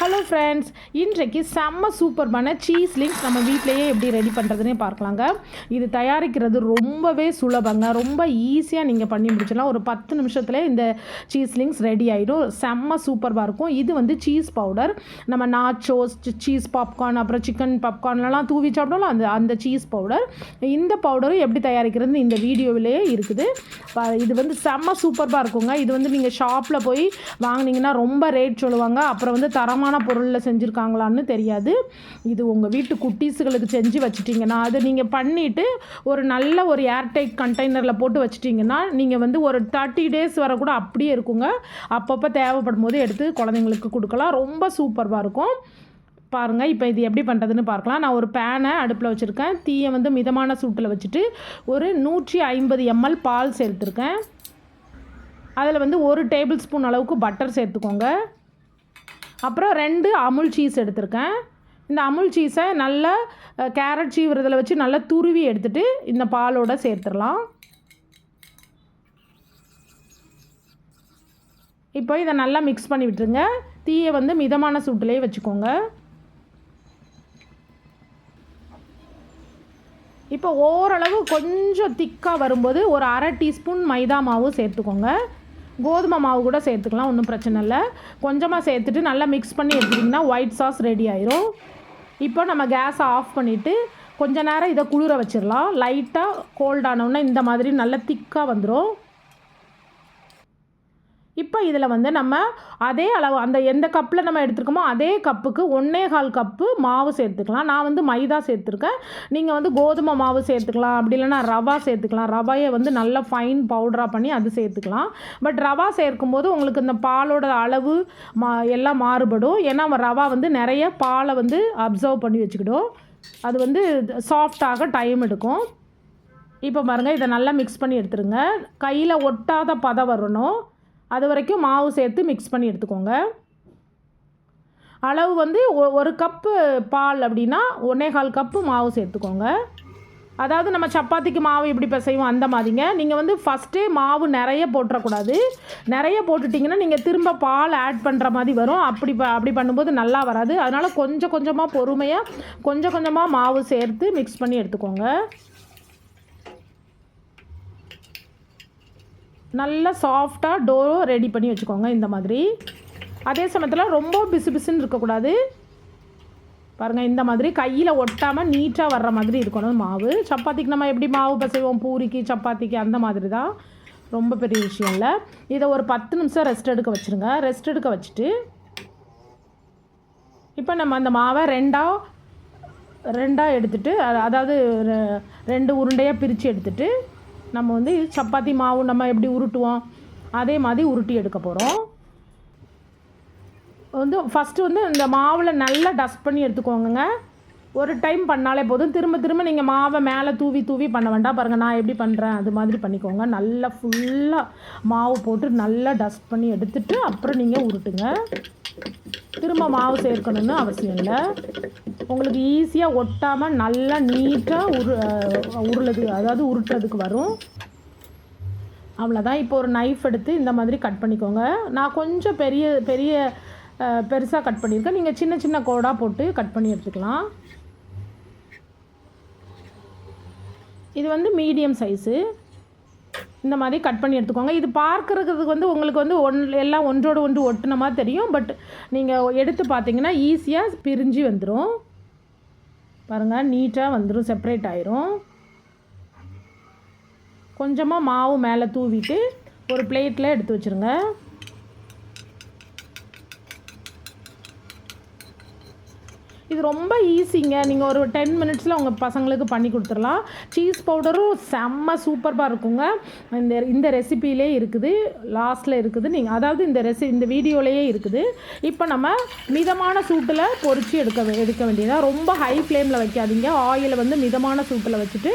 Hello friends இன்றைக்கு செம்ம சூப்பர்மான cheese links நம்ம வீட்டிலேயே எப்படி ரெடி பண்ணுறதுனே பார்க்கலாங்க. இது தயாரிக்கிறது ரொம்பவே சுலபங்க. ரொம்ப ஈஸியாக நீங்கள் பண்ணி முடிச்சிடலாம். ஒரு பத்து நிமிஷத்தில் இந்த சீஸ் லிங்க்ஸ் ரெடி ஆகிடும் செம்ம சூப்பராக இருக்கும். இது வந்து சீஸ் பவுடர் நம்ம நாச்சோஸ் சீஸ் பாப்கார்ன் அப்புறம் சிக்கன் பாப்கார்ன்லலாம் தூவி சாப்பிடலாம் அந்த அந்த சீஸ் பவுடர் இந்த பவுடரும் எப்படி தயாரிக்கிறதுன்னு இந்த வீடியோவிலேயே இருக்குது. இது வந்து செம்ம சூப்பராக இருக்குங்க. இது வந்து நீங்கள் ஷாப்பில் போய் வாங்குனீங்கன்னா ரொம்ப ரேட் சொல்லுவாங்க. அப்புறம் வந்து தரமான பொருளில் செஞ்சுருக்காங்களான்னு தெரியாது. இது உங்கள் வீட்டு குட்டீஸுகளுக்கு செஞ்சு வச்சுட்டிங்கன்னா அது நீங்கள் பண்ணிவிட்டு ஒரு நல்ல ஒரு ஏர்டைட் கண்டெய்னரில் போட்டு வச்சிட்டிங்கன்னா நீங்கள் வந்து ஒரு தேர்ட்டி டேஸ் வர கூட அப்படியே இருக்குங்க. அப்பப்போ தேவைப்படும் போது எடுத்து குழந்தைங்களுக்கு கொடுக்கலாம். ரொம்ப சூப்பராக இருக்கும். பாருங்கள் இப்போ இது எப்படி பண்ணுறதுன்னு பார்க்கலாம். நான் ஒரு பேனை அடுப்பில் வச்சுருக்கேன். தீயை வந்து மிதமான சூட்டில் வச்சுட்டு ஒரு நூற்றி ஐம்பது எம்எல் பால் சேர்த்துருக்கேன். அதில் வந்து ஒரு டேபிள் ஸ்பூன் அளவுக்கு பட்டர் சேர்த்துக்கோங்க. அப்புறம் ரெண்டு அமுல் சீஸ் எடுத்திருக்கேன். இந்த அமுல் சீஸை நல்லா கேரட் சீவுறதில் வச்சு நல்லா துருவி எடுத்துகிட்டு இந்த பாலோட சேர்த்துடலாம். இப்போ இதை நல்லா மிக்ஸ் பண்ணி விட்டுருங்க. தீயை வந்து மிதமான சூட்டிலே வச்சுக்கோங்க. இப்போ ஓரளவு கொஞ்சம் திக்காக வரும்போது ஒரு அரை டீஸ்பூன் மைதா மாவு சேர்த்துக்கோங்க. கோதுமை மாவு கூட சேர்த்துக்கலாம் ஒன்றும் பிரச்சனை இல்லை. கொஞ்சமாக சேர்த்துட்டு நல்லா மிக்ஸ் பண்ணி எடுத்துட்டிங்கன்னா ஒயிட் சாஸ் ரெடி ஆயிரும். இப்போ நம்ம கேஸை ஆஃப் பண்ணிவிட்டு கொஞ்ச நேரம் இதை குளிர வச்சிடலாம் லைட்டாக கோல்ட் இந்த மாதிரி நல்லா திக்காக வந்துடும் இப்போ இதில் வந்து நம்ம அதே அளவு அந்த எந்த கப்பில் நம்ம எடுத்துருக்கோமோ அதே கப்புக்கு ஒன்றே கால் கப்பு மாவு சேர்த்துக்கலாம். நான் வந்து மைதா சேர்த்துருக்கேன். நீங்கள் வந்து கோதுமை மாவு சேர்த்துக்கலாம். அப்படி இல்லைன்னா ரவா சேர்த்துக்கலாம். ரவையை வந்து நல்லா ஃபைன் பவுடராக பண்ணி அது சேர்த்துக்கலாம். பட் ரவா சேர்க்கும்போது உங்களுக்கு இந்த பாலோட அளவு மா எல்லாம் மாறுபடும். ஏன்னா ரவா வந்து நிறைய பாலை வந்து அப்சர்வ் பண்ணி வச்சுக்கிடும். அது வந்து சாஃப்டாக டைம் எடுக்கும். இப்போ பாருங்கள் இதை நல்லா மிக்ஸ் பண்ணி எடுத்துருங்க. கையில் ஒட்டாத பதம் வரணும். அது வரைக்கும் மாவு சேர்த்து மிக்ஸ் பண்ணி எடுத்துக்கோங்க. அளவு வந்து ஒ- ஒரு கப்பு பால் அப்படின்னா ஒன்றே கால் கப்பு மாவு சேர்த்துக்கோங்க. அதாவது நம்ம சப்பாத்திக்கு மாவு எப்படி பிசைவோம் அந்த மாதிரிங்க. நீங்கள் வந்து ஃபஸ்ட்டே மாவு நிறைய போட்டுறக்கூடாது. நிறைய போட்டுட்டிங்கன்னா நீங்கள் திரும்ப பால் ஆட் பண்ணுற மாதிரி வரும். அப்படி ப அப்படி பண்ணும்போது நல்லா வராது. அதனால் கொஞ்சம் கொஞ்சமாக பொறுமையாக கொஞ்சம் கொஞ்சமாக மாவு சேர்த்து மிக்ஸ் பண்ணி எடுத்துக்கோங்க. நல்லா சாஃப்டாக டோரோ ரெடி பண்ணி வச்சுக்கோங்க இந்த மாதிரி. அதே சமயத்தில் ரொம்ப பிசு பிசுன்னு இருக்கக்கூடாது. பாருங்கள் இந்த மாதிரி கையில் ஒட்டாமல் நீட்டாக வர்ற மாதிரி இருக்கணும் மாவு. சப்பாத்திக்கு நம்ம எப்படி மாவு பசைவோம்? பூரிக்கு சப்பாத்திக்கு அந்த மாதிரி தான் ரொம்ப பெரிய விஷயம் இல்லை. இதை ஒரு பத்து நிமிஷம் ரெஸ்ட் எடுக்க வச்சுருங்க. ரெஸ்ட் எடுக்க வச்சுட்டு இப்போ நம்ம அந்த மாவை ரெண்டாக ரெண்டாக எடுத்துகிட்டு அதாவது ரெ- ரெண்டு உருண்டையாக பிரித்து எடுத்துகிட்டு நம்ம வந்து சப்பாத்தி மாவு நம்ம எப்படி உருட்டுவோம்? அதே மாதிரி உருட்டி எடுக்க போகிறோம் வந்து ஃபஸ்ட்டு வந்து இந்த மாவில் நல்லா டஸ்ட் பண்ணி எடுத்துக்கோங்க ஒரு டைம் பண்ணாலே போதும். திரும்ப திரும்ப நீங்கள் மாவை மேலே தூவி தூவி பண்ண வேண்டாம். பாருங்கள் நான் எப்படி பண்ணுறேன் அது மாதிரி பண்ணிக்கோங்க. நல்லா ஃபுல்லாக மாவு போட்டு நல்லா டஸ்ட் பண்ணி எடுத்துட்டு அப்புறம் நீங்கள் உருட்டுங்க. திரும்ப மாவு சேர்க்கணும்னு அவசியம் இல்லை. உங்களுக்கு ஈஸியாக ஒட்டாமல் நல்லா நீட்டாக உரு உருளது அதாவது உருட்டுறதுக்கு வரும். அவ்வளோதான் இப்போ ஒரு நைஃப் எடுத்து இந்த மாதிரி கட் பண்ணிக்கோங்க. நான் கொஞ்சம் பெரிய பெரிய பெருசாக கட் பண்ணியிருக்கேன். நீங்கள் சின்ன சின்ன கோடாக போட்டு கட் பண்ணி எடுத்துக்கலாம். இது வந்து மீடியம் சைஸு. இந்த மாதிரி கட் பண்ணி எடுத்துக்கோங்க. இது பார்க்குறதுக்கு வந்து உங்களுக்கு வந்து ஒன் எல்லாம் ஒன்றோடு ஒன்று ஒட்டுன மாதிரி தெரியும். பட் நீங்கள் எடுத்து பார்த்தீங்கன்னா ஈஸியாக பிரிஞ்சு வந்துடும் பாருங்கள் நீட்டாக வந்துடும் செப்பரேட் ஆயிரும். கொஞ்சமாக மாவு மேலே தூவிட்டு ஒரு பிளேட்டில் எடுத்து வச்சுருங்க. இது ரொம்ப ஈஸிங்க நீங்கள் ஒரு டென் மினிட்ஸில் உங்கள் பசங்களுக்கு பண்ணி கொடுத்துடலாம். சீஸ் பவுடரும் செம்ம சூப்பராக இருக்குங்க. இந்த இந்த ரெசிபிலே இருக்குது. லாஸ்ட்டில் இருக்குது. நீங்கள் அதாவது இந்த ரெசி இந்த வீடியோலேயே இருக்குது. இப்போ நம்ம மிதமான சூட்டில் பொறிச்சு எடுக்க எடுக்க வேண்டியதாக ரொம்ப ஹை ஃப்ளேமில் வைக்காதீங்க. ஆயிலை வந்து மிதமான சூட்டில் வச்சுட்டு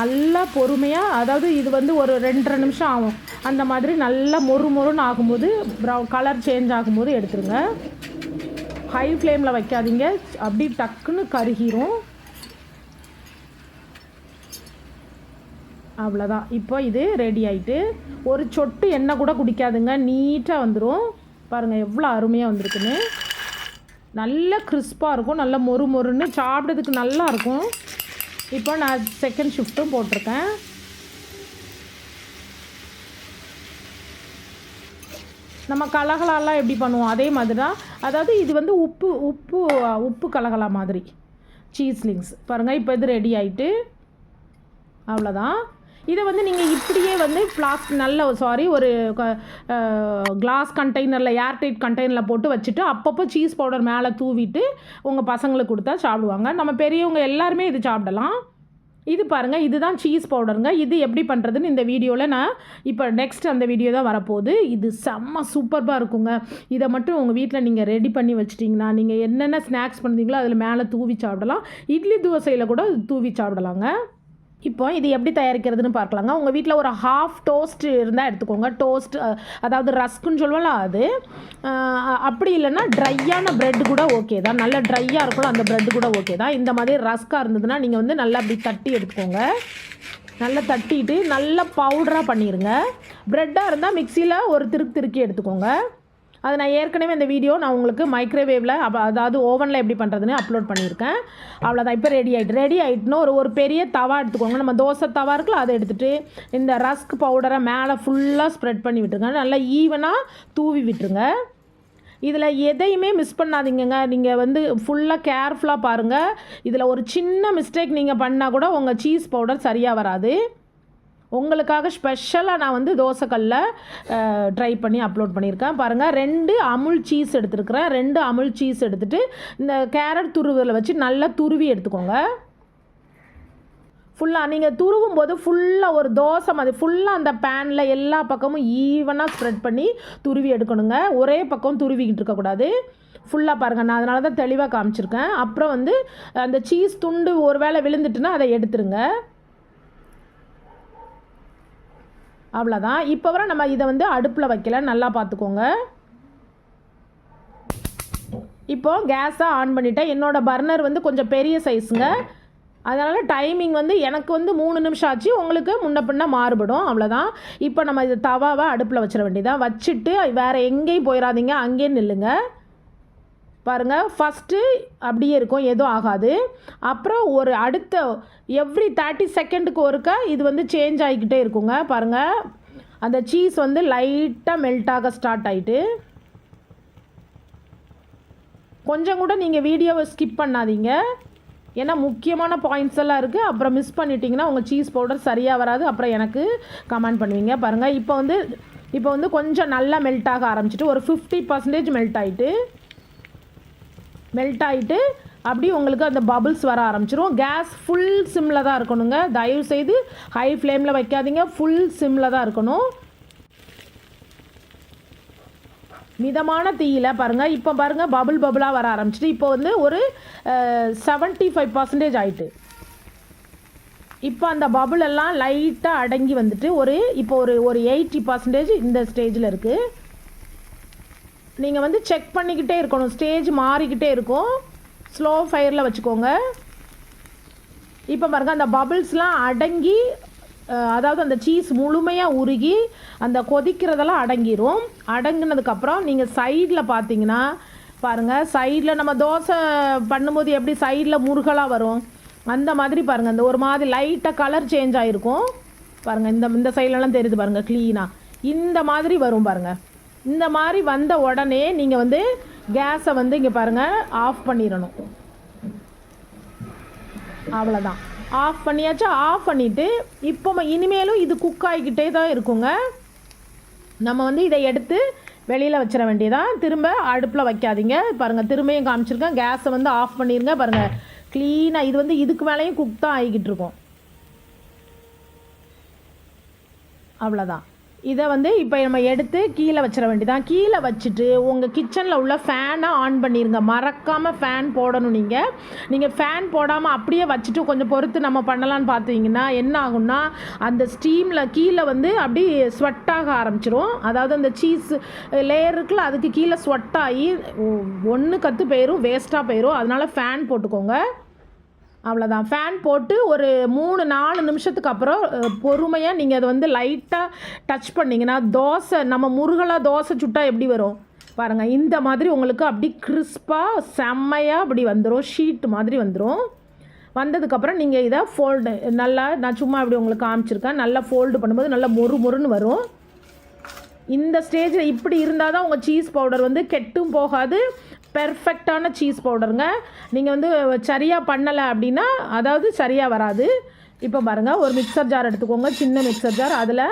நல்லா பொறுமையாக அதாவது இது வந்து ஒரு ரெண்டரை நிமிஷம் ஆகும். அந்த மாதிரி நல்லா மொறு மொறுன்னு ஆகும்போது ப்ரௌ கலர் சேஞ்ச் ஆகும்போது எடுத்துருங்க. ஹை ஃப்ளேமில் வைக்காதீங்க. அப்படி டக்குன்னு கருகிரும். அவ்வளோதான் இப்போ இது ரெடி ஆகிட்டு ஒரு சொட்டு எண்ணெய் கூட குடிக்காதுங்க. நீட்டாக வந்துடும் பாருங்கள் எவ்வளோ அருமையாக வந்திருக்குன்னு. நல்ல கிறிஸ்பாக இருக்கும். நல்ல மொறு மொறுன்னு சாப்பிட்றதுக்கு நல்லா இருக்கும். இப்போ நான் செகண்ட் ஷிஃப்ட்டும் போட்டிருக்கேன். நம்ம கலகலாலாம் எப்படி பண்ணுவோம்? அதே மாதிரி தான் அதாவது இது வந்து உப்பு உப்பு உப்பு கலகலா மாதிரி. சீஸ்லிங்ஸ் பாருங்கள் இப்போ இது ரெடி ஆகிட்டு அவ்வளோதான் இதை வந்து நீங்கள் இப்படியே வந்து பிளாஸ்க் நல்ல சாரி ஒரு கிளாஸ் கண்டெய்னரில் ஏர்டைட் கண்டெய்னரில் போட்டு வச்சுட்டு அப்பப்போ சீஸ் பவுடர் மேலே தூவிட்டு உங்கள் பசங்களுக்கு கொடுத்தா சாப்பிடுவாங்க. நம்ம பெரியவங்க எல்லாருமே இது சாப்பிடலாம். இது பாருங்கள் இதுதான் சீஸ் பவுடருங்க இது எப்படி பண்ணுறதுன்னு இந்த வீடியோவில் நான் இப்போ நெக்ஸ்ட் அந்த வீடியோ தான் வரப்போகுது. இது செம்ம சூப்பர்பாக இருக்குங்க. இதை மட்டும் உங்கள் வீட்டில் நீங்கள் ரெடி பண்ணி வச்சிட்டிங்கன்னா நீங்கள் என்னென்ன ஸ்நாக்ஸ் பண்ணுறீங்களோ அதில் மேலே தூவி சாப்பிடலாம். இட்லி தோசையில் கூட தூவி சாப்பிடலாங்க. இப்போ இது எப்படி தயாரிக்கிறதுன்னு பார்க்கலாங்க. உங்கள் வீட்டில் ஒரு ஹாஃப் டோஸ்ட் இருந்தால் எடுத்துக்கோங்க. டோஸ்ட் அதாவது ரஸ்க்குன்னு சொல்லுவோம்ல அது. அப்படி இல்லைன்னா ட்ரையான ப்ரெட் கூட ஓகே தான். நல்ல ட்ரையாக இருக்கணும் அந்த ப்ரெட் கூட ஓகே தான். இந்த மாதிரி ரஸ்க்காக இருந்ததுன்னா நீங்கள் வந்து நல்லா அப்படி தட்டி எடுத்துக்கோங்க. நல்லா தட்டிட்டு நல்லா பவுடராக பண்ணிடுங்க ப்ரெட்டாக இருந்தால் மிக்சியில் ஒரு திருக்கு திருக்கி எடுத்துக்கோங்க. அது நான் ஏற்கனவே இந்த வீடியோ நான் உங்களுக்கு மைக்ரோவேவில் அப்போ அதாவது ஓவனில் எப்படி பண்ணுறதுன்னு அப்லோட் பண்ணியிருக்கேன். அவ்வளோதான் இப்போ ரெடி ஆகிட்டு ரெடி ஆகிட்டுனா ஒரு ஒரு பெரிய தவா எடுத்துக்கோங்க. நம்ம தோசை தவா இருக்குல்ல அதை எடுத்துகிட்டு இந்த ரஸ்க் பவுடரை மேலே ஃபுல்லாக ஸ்ப்ரெட் பண்ணி விட்டுருங்க. நல்லா ஈவனாக தூவி விட்டுருங்க. இதில் எதையுமே மிஸ் பண்ணாதீங்கங்க. நீங்கள் வந்து ஃபுல்லாக கேர்ஃபுல்லாக பாருங்கள் இதில் ஒரு சின்ன மிஸ்டேக் நீங்கள் பண்ணால் கூட உங்கள் சீஸ் பவுடர் சரியாக வராது. உங்களுக்காக ஸ்பெஷலாக நான் வந்து தோசைக்கல்ல ட்ரை பண்ணி அப்லோட் பண்ணியிருக்கேன். பாருங்கள் ரெண்டு அமுல் சீஸ் எடுத்துருக்குறேன். ரெண்டு அமுல் சீஸ் எடுத்துகிட்டு இந்த கேரட் துருவில் வச்சு நல்லா துருவி எடுத்துக்கோங்க. ஃபுல்லாக நீங்கள் துருவும் போது ஃபுல்லாக ஒரு தோசை மாதிரி ஃபுல்லாக அந்த பேனில் எல்லா பக்கமும் ஈவனாக ஸ்ப்ரெட் பண்ணி துருவி எடுக்கணுங்க. ஒரே பக்கம் துருவிக்கிட்டு இருக்கக்கூடாது ஃபுல்லாக பாருங்கள் நான் அதனால தான் தெளிவாக காமிச்சிருக்கேன். அப்புறம் வந்து அந்த சீஸ் துண்டு ஒரு வேளை விழுந்துட்டுனா அதை எடுத்துருங்க. அவ்வளோதான் இப்போ வரை நம்ம இதை வந்து அடுப்பில் வைக்கல. நல்லா பார்த்துக்கோங்க. இப்போ கேஸை ஆன் பண்ணிட்டேன். என்னோடய பர்னர் வந்து கொஞ்சம் பெரிய சைஸுங்க அதனால் டைமிங் வந்து எனக்கு வந்து மூணு நிமிஷம் ஆச்சு. உங்களுக்கு முன்ன பின்ன மாறுபடும். அவ்வளோதான் இப்போ நம்ம இது தவாவை அடுப்பில் வச்சிட வேண்டியதான் வச்சுட்டு வேறு எங்கேயும் போயிடாதீங்க அங்கேயே நில்லுங்கள் பாருங்கள் ஃபஸ்ட்டு அப்படியே இருக்கும் எதுவும் ஆகாது. அப்புறம் ஒரு அடுத்த எவ்ரி தேர்ட்டி செகண்டுக்கு ஒருக்க இது வந்து சேஞ்ச் ஆகிக்கிட்டே இருக்குங்க. பாருங்கள் அந்த சீஸ் வந்து லைட்டாக மெல்ட் ஆக ஸ்டார்ட் ஆகிட்டு கொஞ்சம் கூட நீங்கள் வீடியோவை ஸ்கிப் பண்ணாதீங்க. ஏன்னா முக்கியமான பாயிண்ட்ஸ் எல்லாம் இருக்குது அப்புறம் மிஸ் பண்ணிட்டீங்கன்னா உங்கள் சீஸ் பவுடர் சரியாக வராது. அப்புறம் எனக்கு கமெண்ட் பண்ணுவீங்க. பாருங்கள் இப்போ வந்து இப்போ வந்து கொஞ்சம் நல்லா மெல்ட் ஆக ஆரம்பிச்சிட்டு ஒரு ஃபிஃப்டி பர்சன்டேஜ் மெல்ட் ஆகிட்டு மெல்ட் ஆகிட்டு அப்படி உங்களுக்கு அந்த பபுள்ஸ் வர ஆரம்பிச்சிரும். கேஸ் ஃபுல் சிம்மில் தான் இருக்கணுங்க. தயவு செய்து ஹை ஃப்ளேமில் வைக்காதீங்க. ஃபுல் சிம்மில் தான் இருக்கணும். மிதமான தீயில பாருங்கள் இப்போ பாருங்கள் பபுள் பபுளாக வர ஆரம்பிச்சிட்டு இப்போ வந்து ஒரு செவன்ட்டி ஃபைவ் பர்சன்டேஜ் ஆகிட்டு இப்போ அந்த பபுள் எல்லாம் லைட்டாக அடங்கி வந்துட்டு ஒரு இப்போ ஒரு ஒரு எயிட்டி பர்சன்டேஜ் இந்த ஸ்டேஜில் இருக்குது நீங்கள் வந்து செக் பண்ணிக்கிட்டே இருக்கணும். ஸ்டேஜ் மாறிக்கிட்டே இருக்கும். ஸ்லோ ஃபயரில் வச்சுக்கோங்க. இப்போ பாருங்க அந்த பபிள்ஸ்லாம் அடங்கி அதாவது அந்த சீஸ் முழுமையாக உருகி அந்த கொதிக்கிறதெல்லாம் அடங்கிரும். அடங்கினதுக்கப்புறம் நீங்கள் சைடில் பார்த்தீங்கன்னா பாருங்கள் சைடில் நம்ம தோசை பண்ணும்போது எப்படி சைடில் முருகலாக வரும்? அந்த மாதிரி பாருங்கள் இந்த ஒரு மாதிரி லைட்டாக கலர் சேஞ்ச் ஆகிருக்கும் பாருங்கள் இந்த இந்த சைட்லலாம் தெரியுது பாருங்கள் க்ளீனாக இந்த மாதிரி வரும் பாருங்கள் இந்த மாதிரி வந்த உடனே நீங்கள் வந்து கேஸை வந்து இங்கே பாருங்கள் ஆஃப் பண்ணிடணும். அவ்வளோதான் ஆஃப் பண்ணியாச்சும் ஆஃப் பண்ணிவிட்டு இப்போ இனிமேலும் இது குக் ஆகிக்கிட்டே தான் இருக்குங்க. நம்ம வந்து இதை எடுத்து வெளியில் வச்சிட வேண்டியதான் திரும்ப அடுப்பில் வைக்காதீங்க. பாருங்கள் திரும்பியும் காமிச்சிருக்கேன். கேஸை வந்து ஆஃப் பண்ணிடுங்க பாருங்கள் க்ளீனாக இது வந்து இதுக்கு மேலேயும் குக் தான் ஆகிக்கிட்டு இருக்கும். அவ்வளோதான் இதை வந்து இப்போ நம்ம எடுத்து கீழே வச்சிட வேண்டியதான் கீழே வச்சுட்டு உங்கள் கிச்சனில் உள்ள ஃபேனை ஆன் பண்ணிடுங்க மறக்காமல் ஃபேன் போடணும் நீங்கள் நீங்கள் ஃபேன் போடாமல் அப்படியே வச்சுட்டு கொஞ்சம் பொறுத்து நம்ம பண்ணலான்னு பார்த்தீங்கன்னா என்ன ஆகும்னா அந்த ஸ்டீமில் கீழே வந்து அப்படி ஸ்வெட் ஆக ஆரம்பிச்சிரும். அதாவது அந்த சீஸ் லேயர் இருக்குல்ல அதுக்கு கீழே ஸ்வெட் ஆகி ஒன்று கற்று போயிடும் வேஸ்ட்டாக போயிடும் அதனால ஃபேன் போட்டுக்கோங்க. அவ்வளோதான் ஃபேன் போட்டு ஒரு மூணு நாலு நிமிஷத்துக்கு அப்புறம் பொறுமையாக நீங்கள் அதை வந்து லைட்டாக டச் பண்ணிங்கன்னா தோசை நம்ம முருகலாக தோசை சுட்டா எப்படி வரும்? பாருங்கள் இந்த மாதிரி உங்களுக்கு அப்படி கிறிஸ்பாக செம்மையாக அப்படி வந்துடும் ஷீட் மாதிரி வந்துடும் வந்ததுக்கப்புறம் நீங்கள் இதை ஃபோல்டு நல்லா நான் சும்மா இப்படி உங்களுக்கு காமிச்சிருக்கேன். நல்லா ஃபோல்டு பண்ணும்போது நல்லா மொறு மொறுன்னு வரும். இந்த ஸ்டேஜில் இப்படி இருந்தால் தான் உங்கள் சீஸ் பவுடர் வந்து கெட்டும் போகாது. பெர்ஃபெக்டான சீஸ் பவுடருங்க நீங்கள் வந்து சரியாக பண்ணலை அப்படின்னா அதாவது சரியாக வராது. இப்போ பாருங்கள் ஒரு மிக்சர் ஜார் எடுத்துக்கோங்க. சின்ன மிக்சர் ஜார் அதில்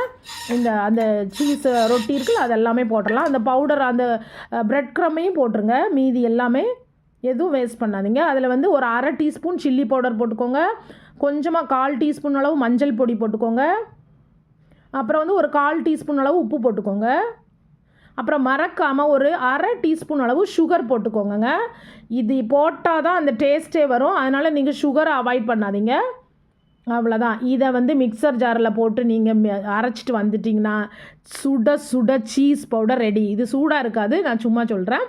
இந்த அந்த சீஸ் ரொட்டி இருக்குல்ல அது எல்லாமே போட்டுடலாம் அந்த பவுடர் அந்த ப்ரெட் க்ரம்மையும் போட்டுருங்க. மீதி எல்லாமே எதுவும் வேஸ்ட் பண்ணாதீங்க. அதில் வந்து ஒரு அரை டீஸ்பூன் சில்லி பவுடர் போட்டுக்கோங்க. கொஞ்சமாக கால் டீஸ்பூன் அளவு மஞ்சள் பொடி போட்டுக்கோங்க. அப்புறம் வந்து ஒரு கால் டீஸ்பூன் அளவு உப்பு போட்டுக்கோங்க. அப்புறம் மறக்காமல் ஒரு அரை டீஸ்பூன் அளவு சுகர் போட்டுக்கோங்கங்க. இது போட்டால் தான் அந்த டேஸ்ட்டே வரும். அதனால் நீங்கள் சுகரை அவாய்ட் பண்ணாதீங்க. அவ்வளோதான் இதை வந்து மிக்சர் ஜாரில் போட்டு நீங்கள் அரைச்சிட்டு வந்துட்டிங்கன்னா சுட சுட சீஸ் பவுடர் ரெடி இது சூடாக இருக்காது நான் சும்மா சொல்கிறேன்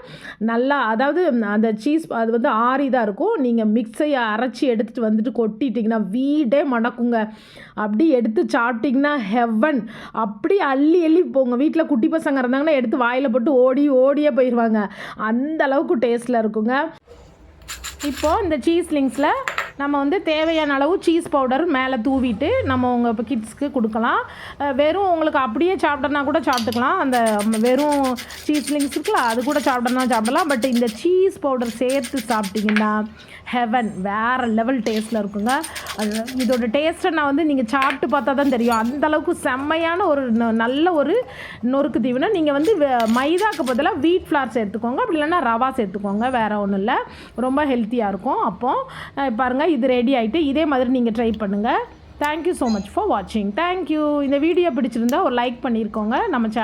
நல்லா அதாவது அந்த சீஸ் அது வந்து ஆறி தான் இருக்கும் நீங்கள் மிக்ஸையை அரைச்சி எடுத்துகிட்டு வந்துட்டு கொட்டிட்டிங்கன்னா வீடே மணக்குங்க. அப்படி எடுத்து சாப்பிட்டிங்கன்னா ஹெவன் அப்படி அள்ளி அள்ளி போங்க வீட்டில் குட்டி பசங்க இருந்தாங்கன்னா எடுத்து வாயில் போட்டு ஓடி ஓடியே போயிடுவாங்க அந்த அளவுக்கு டேஸ்ட்டில் இருக்குங்க. இப்போது இந்த சீஸ்லிங்ஸில் நம்ம வந்து தேவையான அளவு சீஸ் பவுடர் மேலே தூவிட்டு நம்ம உங்கள் இப்போ கிட்ஸ்க்கு கொடுக்கலாம் வெறும் உங்களுக்கு அப்படியே சாப்பிட்டனா கூட சாப்பிட்டுக்கலாம். அந்த வெறும் சீஸ் லிங்ஸ் இருக்குல்ல அது கூட சாப்பிட்டனா சாப்பிடலாம். பட் இந்த சீஸ் பவுடர் சேர்த்து சாப்பிட்டிங்கன்னா ஹெவன் வேறு லெவல் டேஸ்ட்டில் இருக்குங்க. அது இதோட டேஸ்ட்டை நான் வந்து நீங்கள் சாப்பிட்டு பார்த்தா தான் தெரியும் அந்தளவுக்கு செம்மையான ஒரு நல்ல ஒரு நொறுக்கு தீவுனா நீங்கள் வந்து மைதாக்கு பதிலாக வீட் ஃப்ளார் சேர்த்துக்கோங்க. அப்படி இல்லைன்னா ரவா சேர்த்துக்கோங்க. வேறு ஒன்றும் இல்லை. ரொம்ப ஹெல்த்தியாக இருக்கும். அப்போது பாருங்கள் இது ரெடி ஆகிட்டு இதே மாதிரி நீங்கள் ட்ரை பண்ணுங்கள் thank you so much for வாட்சிங் தேங்க்யூ இந்த வீடியோ பிடிச்சிருந்தா ஒரு லைக் பண்ணியிருக்கோங்க நம்ம சேனல்